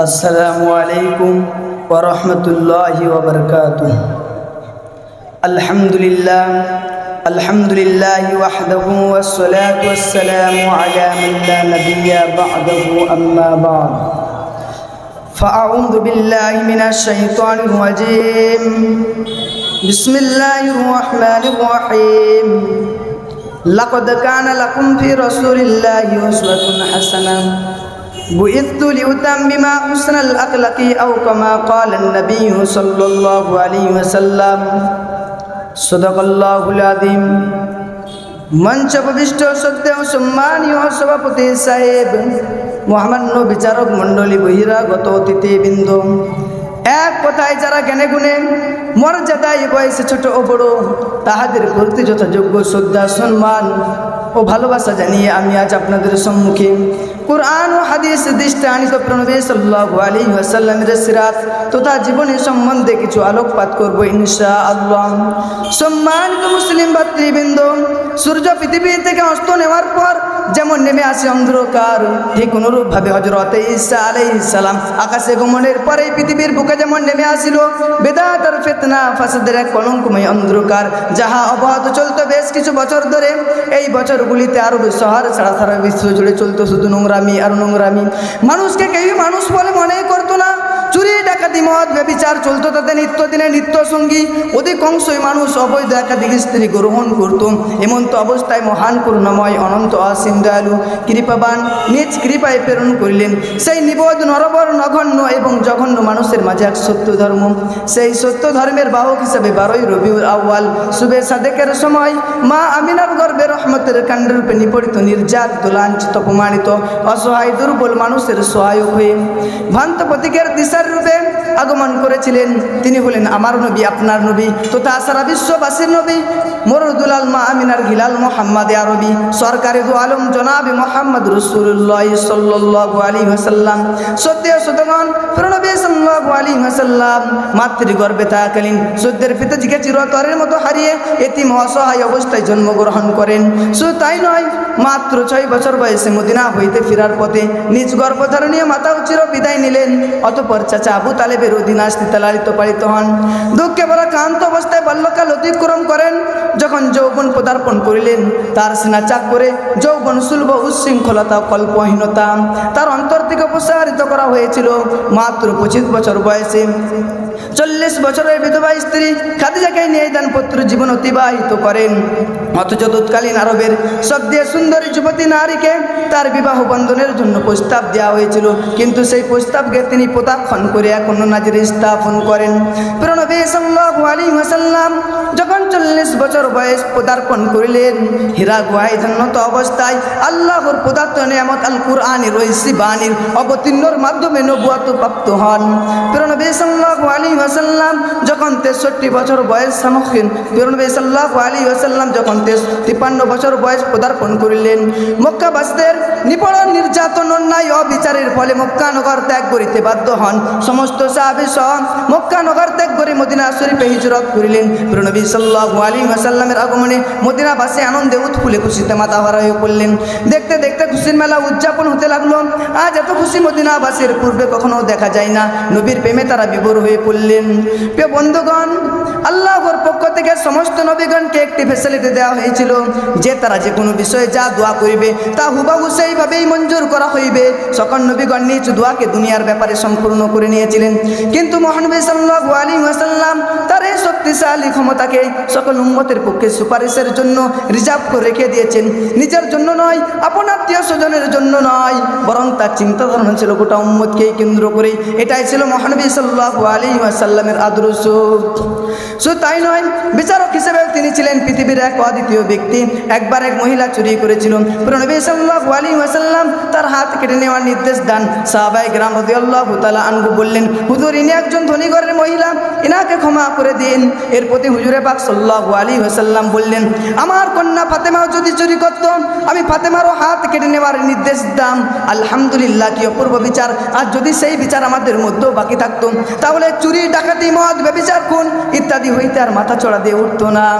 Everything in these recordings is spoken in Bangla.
السلام عليكم ورحمة الله وبركاته الحمد لله الحمد لله وحده والصلاة والسلام على من لا نبي بعده أما بعد فأعوذ بالله من الشيطان الرجيم بسم الله الرحمن الرحيم لقد كان لكم في رسول الله أسوة حسنة بعثت لأتمم حسن الأخلاق أو كما قال النبي صلى الله عليه وسلم صدق الله العظيم মঞ্চ প্রবিষ্ট সত্য ও সম্মানীয় সভাপতি সাহেব মহামান্য বিচারক মণ্ডলী বহিরাগত অতিথিবৃন্দ এক কথায় যারা জ্ঞানে গুণে মর্যাদায় বয়সে ছোট ও বড়, তাহাদের প্রতি যথাযোগ্য শ্রদ্ধা, সম্মান ও ভালোবাসা জানিয়ে আমি আজ আপনাদের সম্মুখে কোরআন ও হাদিস দৃষ্টি আনিত প্রণবে সাল্লাহ আলী ওয়াসাল্লামের সিরাত তথা জীবনী সম্বন্ধে কিছু আলোকপাত করব ইনশা আল্লাহ সম্মানিত মুসলিম ভাতৃবৃন্দ, সূর্য পৃথিবী থেকে অস্ত নেওয়ার পর যেমন নেমে আসে অন্ধকার, ঠিক অনুরূপভাবে হজরত ঈসা আলাইহিস সালাম। আকাশে গমনের পরে পৃথিবীর বুকে যেমন নেমে আসিল, বেদাতার ফেতনা, ফাসাদের এক কলঙ্কময় অন্ধকার, যাহা অবাধ চলত বেশ কিছু বছর ধরে। এই বছরগুলিতে আরব শহর ছাড়া সারা বিশ্ব জুড়ে চলতো শুধু নোংরামি আর নোংরামি। মানুষকে কেউই মানুষ বলে মনেই করতো না। চুরি, ডাকাতি, মদ, ব্যবিচার চলতো তাদের নিত্যদিনের নিত্য সঙ্গী অধিকাংশই মানুষ অবৈধ, একাধিক স্ত্রী গ্রহণ করত এমন্ত অবস্থায় মহান করুণাময় অনন্ত অসীম দয়ালু কৃপাবান, নিজ কৃপায় প্রেরণ করিলেন। সেই নিবোধ নরবর, নগণ্য এবং জঘন্য মানুষের মাঝে এক সত্য ধর্ম। সেই সত্য ধর্মের বাহক হিসেবে বারোই রবিউল আউয়াল শুভে সাদেকের সময় মা আমিনার গর্বে রহমতের কাণ্ডরূপে নিপড়িত, নির্যাত লাঞ্ছিত অপমানিত, অসহায়, দুর্বল মানুষের সহায়ক হয়ে ভ্রান্ত প্রতীকের দিশার রূপে আগমন করেছিলেন। তিনি হলেন আমার নবী, আপনার নবী তো সারা বিশ্ববাসীর নবী। মরুদুলাল মা আমিনার হিলাল মোহাম্মদ আরবি, সরকারি দু আলম জনাবি মোহাম্মদ রসুল্লাহ সাল্লি আলী হাসাল্লাম সত্য সুতগণ আলী হাসাল্লাম মাতৃগর্ভে থাকালীন সত্যের পিতাজিকে চিরতরের মতো হারিয়ে এতিম অসহায় অবস্থায় জন্মগ্রহণ করেন? শুধু তাই নয়, মাত্র ছয় বছর বয়সে মদিনা হইতে ফেরার পথে নিজ গর্ভধারণীয় মাতা চির বিদায় নিলেন। অতপর চাচা আবু তালেবের অধীনাস্তিতে লালিত পালিত হন। দুঃখে বড় ক্লান্ত অবস্থায় বাল্যকাল অতিক্রম করেন। যখন যৌবন পদার্পণ করিলেন, তার সেনা চাক করে যৌবন সুলভ উচ্ছৃঙ্খলতা কল্পহীনতা তার অন্তর থেকে প্রসারিত করা হয়েছিল। মাত্র পঁচিশ বছর বয়সে চল্লিশ বছরের বিধবা স্ত্রী খাদিজাকে নিয়ে দান পুত্র জীবন অতিবাহিত করেন। অথচ তৎকালীন আরবের সবচেয়ে সুন্দরী যুবতী নারীকে তার বিবাহ বন্ধনের জন্য প্রস্তাব দেওয়া হয়েছিল। কিন্তু সেই প্রস্তাবকে তিনি প্রত্যাখ্যান করে অন্য নাজির স্থাপন করেন। প্রণবী সাল্লাহ আলী হাসাল্লাম যখন বছর বয়স পদার্পণ করিলেন। হীরা গুহায় ধন্যত অবস্থায় আল্লাহর পদার্থ নিয়ামত আল কুরআনের রয়েছে বাণীর অবতীর্ণর মাধ্যমে নবুয়াত প্রাপ্ত হন। প্রণবী সাল্লাল্লাহু আলাইহি ওয়াসাল্লাম যখন তেষট্টি বছর বয়স সম্মুখীন প্রণবী সাল্লাল্লাহু আলাইহি ওয়াসাল্লাম যখন তিপ্পান্ন বছর বয়স পদার্পণ করিলেন, মক্কাবাসীদের নিপড়ন, নির্যাতন, অন্যায়, অবিচারের ফলে মক্কানগর ত্যাগ করিতে বাধ্য হন। সমস্ত সাহাবি সহ মক্কা নগর ত্যাগ করে মদিনা শরীফে হিজরত করিলেন। প্রণবী সাল্লাল্লাহু আলাইহি ওয়াসাল্লামের আগমনে মদিনাবাসী আনন্দে উৎফুলে খুশিতে মাথা ভরা হয়ে পড়লেন। দেখতে দেখতে খুশির মেলা উদযাপন হতে লাগল। আজ এত খুশি মদিনাবাসীর পূর্বে কখনো দেখা যায় না। নবীর প্রেমে তারা বিভোর হয়ে পড়লেন। বন্ধুগণ, আল্লাহর পক্ষ থেকে সমস্ত নবীগণকে একটি ফেসিলিটি দেওয়া হয়েছিল যে তারা যে কোনো বিষয়ে যা দোয়া করবে, তা হুবাহু সেইভাবেই মঞ্জুর করা হইবে। সকল নবীগণ নিজ দোয়াকে দুনিয়ার ব্যাপারে সম্পূর্ণ করে নিয়েছিলেন। কিন্তু মহানবী সাল্লাহ আলী ওয়াসাল্লাম এই শক্তিশালী ক্ষমতাকে সকল উন্মতের পক্ষে সুপারিশের জন্য রিজার্ভ করে রেখে দিয়েছেন। নিজের জন্য নয়, আপন আত্মীয় স্বজনের জন্য নয়। বরং তার চিন্তা ধারণা ছিল গোটা উম্মতকেই কেন্দ্র করে। এটাই ছিল মহানবী সাল্লাহ আলী ওয়াসাল্লামের আদর্শ। শুধু তাই নয়, বিচারক তিনি ছিলেন পৃথিবীর এক অদ্বিতীয় ব্যক্তি। একবার এক মহিলা চুরি করেছিল। নবী সাল্লাল্লাহু আলাইহি ওয়াসাল্লাম তার হাত কেটে নেওয়ার নির্দেশ দেন। সাহাবাই গ্রাম রাদিয়াল্লাহু তাআলা আনহু বললেন, হুজুর, ইনি একজন ধনী ঘরের মহিলা। ইনাকে ক্ষমা করে দিন। এর প্রতি হুজুরে পাক সাল্লাল্লাহু আলাইহি ওয়াসাল্লাম বললেন, আমার কন্যা ফাতেমাও যদি চুরি করত, আমি ফাতেমারও হাত কেটে নেওয়ার নির্দেশ দাম আলহামদুলিল্লাহ, কি অপূর্ব বিচার। আর যদি সেই বিচার আমাদের মধ্যেও বাকি থাকতো, তাহলে চুরি, ডাকাতি, মদ, ব্যবিচার, খুন ইত্যাদি হইতে আর মাথা চড়া দিয়ে উঠতো না।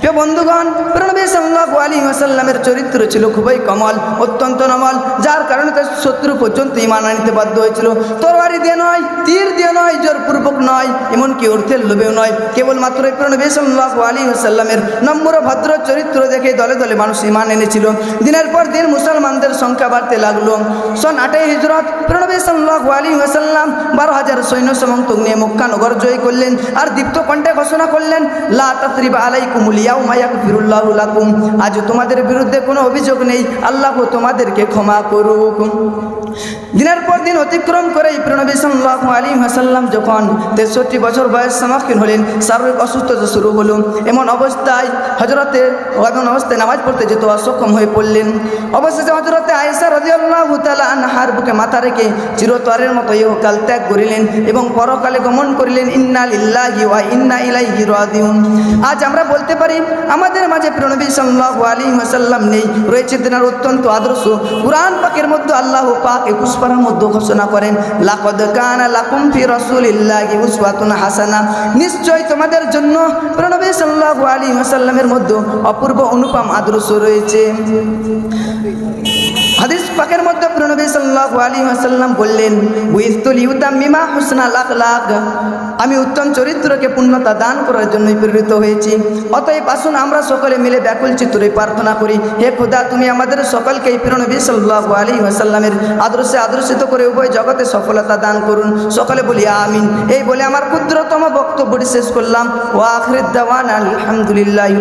প্রিয় বন্ধুগণ প্রণবী সাল্লাহ আলী আসাল্লামের চরিত্র ছিল খুবই কমল, অত্যন্ত নমল, যার কারণে তার শত্রু পর্যন্ত ইমান আনিতে বাধ্য হয়েছিল। তরবারি দিয়ে নয়, তীর দিয়ে নয়, জোরপূর্বক নয়, এমনকি অর্থের লোভেও নয়। কেবলমাত্র এই প্রণবী সাল্লাহ আলী আসাল্লামের নম্র, ভদ্র চরিত্র দেখে দলে দলে মানুষ ইমান এনেছিল। দিনের পর দিন মুসলমানদের সংখ্যা বাড়তে লাগল। সন আটই হিজরত প্রণবী সাল্লাহ আলী আসাল্লাম বারো হাজার সৈন্য সমন্তক নিয়ে মক্কা নগর জয় করলেন। আর দীপ্ত কণ্ঠে ঘোষণা করলেন, লা তাসরিবা আলাইকুম আজ তোমাদের বিরুদ্ধে কোনো অভিযোগ নেই। আল্লাহ তোমাদেরকে ক্ষমা করুক। দিনের পর দিন অতিক্রম করে প্রণবী সাল্লাহ আলী হাসাল্লাম যখন তেষট্টি বছর বয়স সম্মুখীন হলেন, শারীরিক অসুস্থতা শুরু হলো। এমন অবস্থায় হজরতে এমন অবস্থায় নামাজ পড়তে যেত অসক্ষম হয়ে পড়লেন। অবশেষে হজরতে আয়েশা রাজিয়াল্লাহ তালা আনহার বুকে মাথা রেখে চিরতরের মতো ইহকাল ত্যাগ করিলেন এবং পরকালে গমন করিলেন, ইন্না লিল্লাহি ওয়া ইন্না ইলাইহি রাজিউন। আজ আমরা বলতে পারি, আমাদের মাঝে প্রণবী সাল্লাল্লাহু আলাইহি ওয়াসাল্লাম নেই। রয়েছে তেনার অত্যন্ত আদর্শ। কুরআন পাকের মধ্যে আল্লাহ পাক একুশ পারার মধ্যে ঘোষণা করেন, লাকদ কানা লাকুম ফি রাসূলিল্লাহি উসওয়াতুন হাসানা। নিশ্চয় তোমাদের জন্য প্রণবী সাল্লাল্লাহু আলাইহি ওয়াসাল্লামের মধ্যে অপূর্ব অনুপম আদর্শ রয়েছে। পাকের মধ্যে প্রণবী সাল্লাল্লাহু আলাইহি ওয়াসাল্লাম বললেন বুইস্তুল ইউতাম্মিমা লাখ লাখ আমি উত্তম চরিত্রকে পূর্ণতা দান করার জন্যই প্রেরিত হয়েছি। অতএব আসুন আমরা সকলে মিলে ব্যাকুল চিত্রে প্রার্থনা করি, হে খোদা, তুমি আমাদের সকলকে এই প্রণবী সাল্লাল্লাহু আলাইহি ওয়াসাল্লামের আদর্শে আদর্শিত করে উভয় জগতে সফলতা দান করুন। সকলে বলি, আমিন। এই বলে আমার ক্ষুদ্রতম বক্তব্যটি শেষ করলাম। ওয়া আখির দাওয়ানা আলহামদুলিল্লাহি